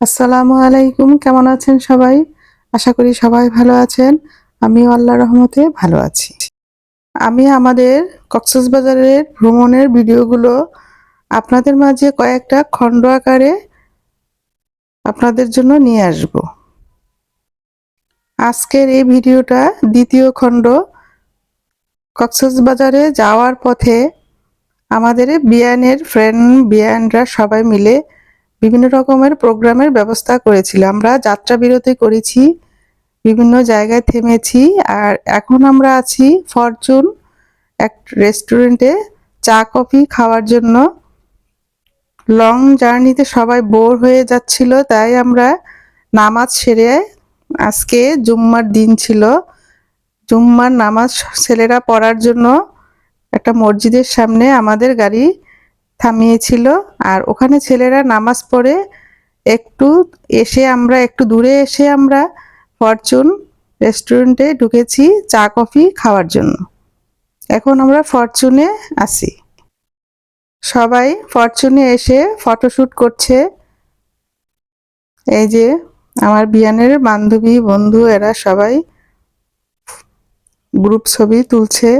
আসসালামু আলাইকুম, কেমন আছেন সবাই? আশা করি সবাই ভালো আছেন। আমি আল্লাহ রহমতে ভালো আছি। আমি আমাদের কক্সবাজারের ভ্রমণের ভিডিওগুলো আপনাদের মাঝে কয়েকটা খণ্ড আকারে আপনাদের জন্য নিয়ে আসব। আজকের এই ভিডিওটা দ্বিতীয় খণ্ড। কক্সবাজারে যাওয়ার পথে আমাদের বিয়ানের ফ্রেন্ড বিয়ানরা সবাই মিলে বিভিন্ন রকমের প্রোগ্রামের ব্যবস্থা করেছিল। আমরা যাত্রা বিরতি করেছি, বিভিন্ন জায়গায় থেমেছি আর এখন আমরা আছি ফরচুন, এক রেস্টুরেন্টে চা, কফি খাওয়ার জন্য। লং জার্নিতে সবাই বোর হয়ে যাচ্ছিল, তাই আমরা নামাজ সেরে আজকে জুম্মার দিন ছিল। জুম্মার নামাজ ছেলেরা পড়ার জন্য একটা মসজিদের সামনে আমাদের গাড়ি থামিয়েছিল। আর ওখানে ছেলেরা নামাজ পড়ে একটু এসে আমরা, একটু দূরে এসে আমরা ফরচুন রেস্টুরেন্টে ঢুকেছি চা, কফি খাওয়ার জন্য। এখন আমরা ফরচুনে আসি। সবাই ফরচুনে এসে ফটোশ্যুট করছে। এই যে আমার বিয়ানের বান্ধবী, বন্ধু, এরা সবাই গ্রুপ ছবি তুলছে।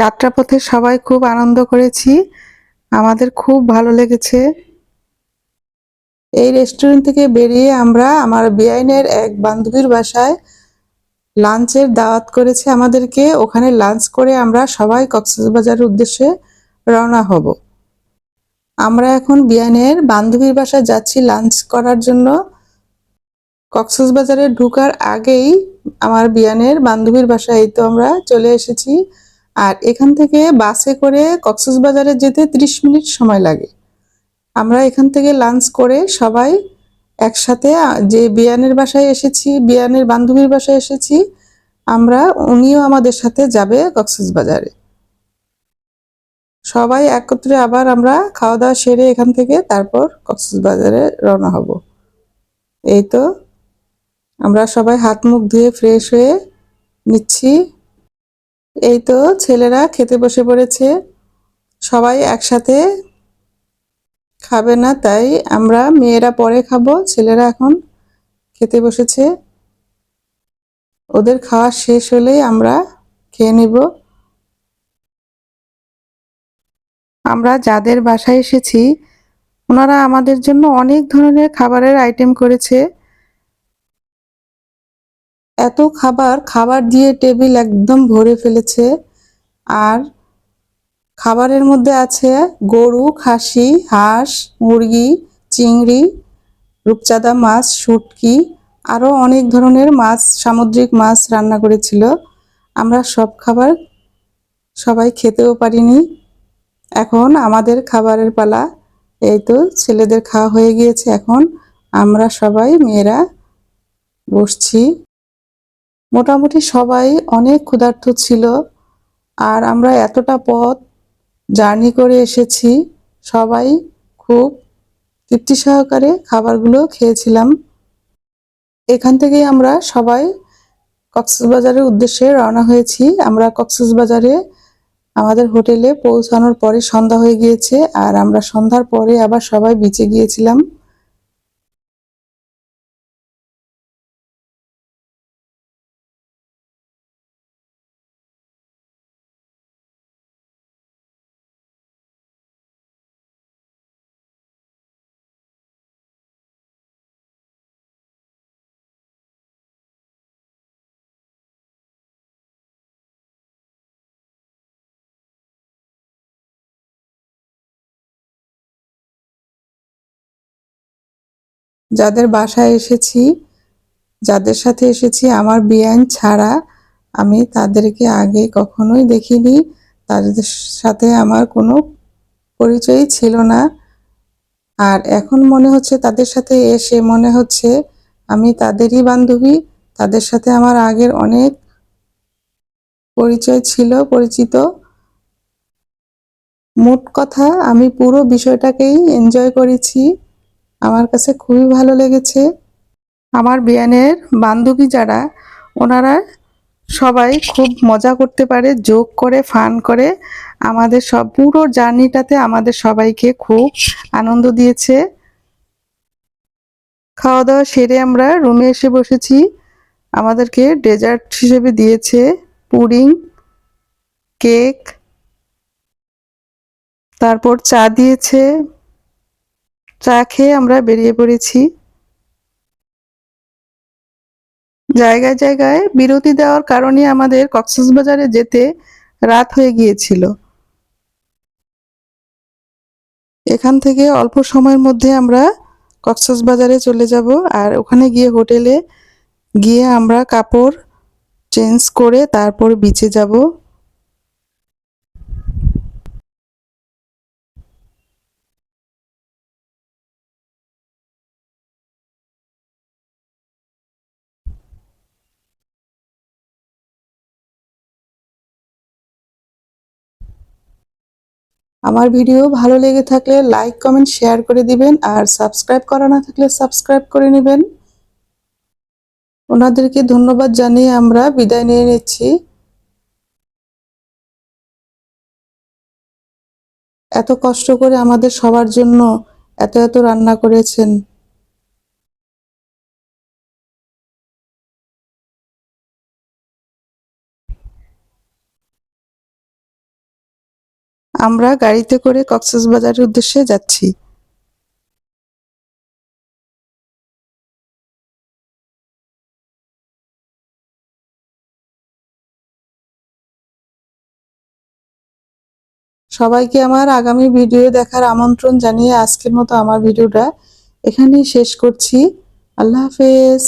যাত্রাপথে সবাই খুব আনন্দ করেছি। আমাদের খুব ভালো লেগেছে। এই রেস্টুরেন্ট থেকে বেরিয়ে আমরা আমার বেআইনের এক বান্ধবীর বাসায় লাঞ্চের দাওয়াত করেছে আমাদেরকে। ওখানে লাঞ্চ করে আমরা সবাই কক্সবাজারের উদ্দেশ্যে রওনা হব। আমরা এখন বিয়ানের বান্ধবীর বাসায় যাচ্ছি লাঞ্চ করার জন্য। কক্সবাজারে ঢুকার আগেই আমার বিয়ানের বান্ধবীর বাসায় তো আমরা চলে এসেছি। আর এখান থেকে বাসে করে কক্সবাজারে যেতে ৩০ মিনিট সময় লাগে। আমরা এখান থেকে লাঞ্চ করে সবাই একসাথে যে বিয়ানের বাসায় এসেছি, বিয়ানের বান্ধবীর বাসায় এসেছি, আমরা উনিও আমাদের সাথে যাবে কক্সবাজারে। সবাই একত্রে আবার আমরা খাওয়া দাওয়া সেরে এখান থেকে তারপর কক্সবাজারে রওনা হব। এই তো, আমরা সবাই হাত মুখ ধুয়ে ফ্রেশ হয়ে নিচ্ছি। এই তো ছেলেরা খেতে বসে পড়েছে। সবাই একসাথে খাবে না, তাই আমরা মেয়েরা পরে খাব, ছেলেরা এখন খেতে বসেছে। ওদের খাওয়া শেষ হলেই আমরা খেয়ে নিব। আমরা যাদের বাসায় এসেছি, ওনারা আমাদের জন্য অনেক ধরনের খাবারের আইটেম করেছে। এত খাবার খাবার দিয়ে টেবিল একদম ভরে ফেলেছে। আর খাবারের মধ্যে আছে গরু, খাসি, হাঁস, মুরগি, চিংড়ি, রূপচাঁদা মাছ, শুটকি আরও অনেক ধরনের মাছ, সামুদ্রিক মাছ রান্না করেছিল। আমরা সব খাবার সবাই খেতেও পারিনি। এখন আমাদের খাবারের পালা। এই তো ছেলেদের খাওয়া হয়ে গিয়েছে। এখন আমরা সবাই মেয়েরা বসছি। মোটামুটি সবাই অনেক ক্ষুধার্ত ছিল আর আমরা এতটা পথ জার্নি করে এসেছি, সবাই খুব তৃপ্তি সহকারে খাবারগুলো খেয়েছিলাম। এখান থেকেই আমরা সবাই কক্সবাজারের উদ্দেশ্যে রওনা হয়েছি। আমরা কক্সবাজারে আমাদের হোটেলে পৌঁছানোর পরে সন্ধ্যা হয়ে গিয়েছে আর আমরা সন্ধ্যার পরে আবার সবাই বিচে গিয়েছিলাম। যাদের বাসায় এসেছি, যাদের সাথে এসেছি, আমার বিয়ান ছাড়া আমি তাদেরকে আগে কখনোই দেখিনি। তাদের সাথে আমার কোনো পরিচয়ই ছিল না। আর এখন মনে হচ্ছে তাদের সাথে এসে মনে হচ্ছে আমি তাদেরই বান্ধবী। তাদের সাথে আমার আগের অনেক পরিচয় ছিল, পরিচিত। মোট কথা, আমি পুরো বিষয়টাকেই এনজয় করেছি। আমার কাছে খুবই ভালো লেগেছে। আমার বিয়ানের বান্ধবী যারা, ওনারা সবাই খুব মজা করতে পারে, যোগ করে, ফান করে। আমাদের সব, পুরো জার্নিটাতে আমাদের সবাইকে খুব আনন্দ দিয়েছে। খাওয়া দাওয়া সেরে আমরা রুমে এসে বসেছি। আমাদেরকে ডেজার্ট হিসেবে দিয়েছে, পুডিং, কেক, তারপর চা দিয়েছে। চা খেয়ে আমরা বেরিয়ে পড়েছি। জায়গায় জায়গায় বিরতি দেওয়ার কারণে আমাদের কক্সবাজারে যেতে রাত হয়ে গিয়েছিল। এখান থেকে অল্প সময়ের মধ্যে আমরা কক্সবাজারে চলে যাব আর ওখানে গিয়ে হোটেলে গিয়ে আমরা কাপড় চেঞ্জ করে তারপর বিচে যাব। আমার ভিডিও ভালো লেগে থাকলে লাইক কমেন্ট শেয়ার করে দিবেন আর সাবস্ক্রাইব করা না থাকলে সাবস্ক্রাইব করে নেবেন। ওনাদেরকে ধন্যবাদ জানিয়ে আমরা বিদায় নিয়ে নিচ্ছি। এত কষ্ট করে আমাদের সবার জন্য এত এত রান্না করেছেন। আমরা গাড়িতে করে কক্সবাজারের উদ্দেশ্যে যাচ্ছি। সবাইকে আমার আগামী ভিডিও দেখার আমন্ত্রণ জানিয়ে আজকের মতো আমার ভিডিওটা এখানেই শেষ করছি। আল্লাহ হাফেজ।